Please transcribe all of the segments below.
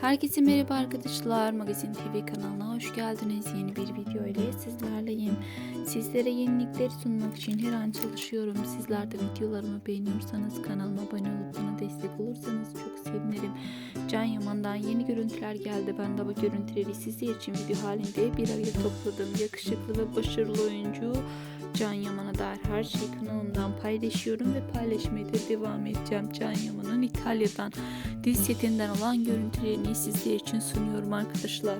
Herkese merhaba arkadaşlar. Magazin TV kanalına hoş geldiniz. Yeni bir video ile sizlerleyim. Sizlere yenilikleri sunmak için her an çalışıyorum. Sizler de videolarımı beğeniyorsanız kanalıma abone olup bana destek olursanız çok sevinirim. Can Yaman'dan yeni görüntüler geldi. Ben de bu görüntüleri sizler için video halinde bir araya topladım. Yakışıklı ve başarılı oyuncu Can Yaman'a dair her şeyi kanalımdan paylaşıyorum ve paylaşmaya da devam edeceğim. Can Yaman'ın İtalya'dan dil setinden olan görüntülerini sizler için sunuyorum arkadaşlar.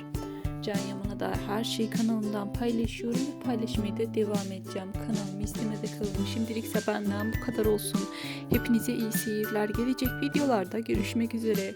Can Yaman'a dair her şeyi kanalımdan paylaşıyorum ve paylaşmaya da devam edeceğim. Kanalımı izlemede kalın. Şimdilik ise benden bu kadar olsun. Hepinize iyi seyirler. Gelecek videolarda görüşmek üzere.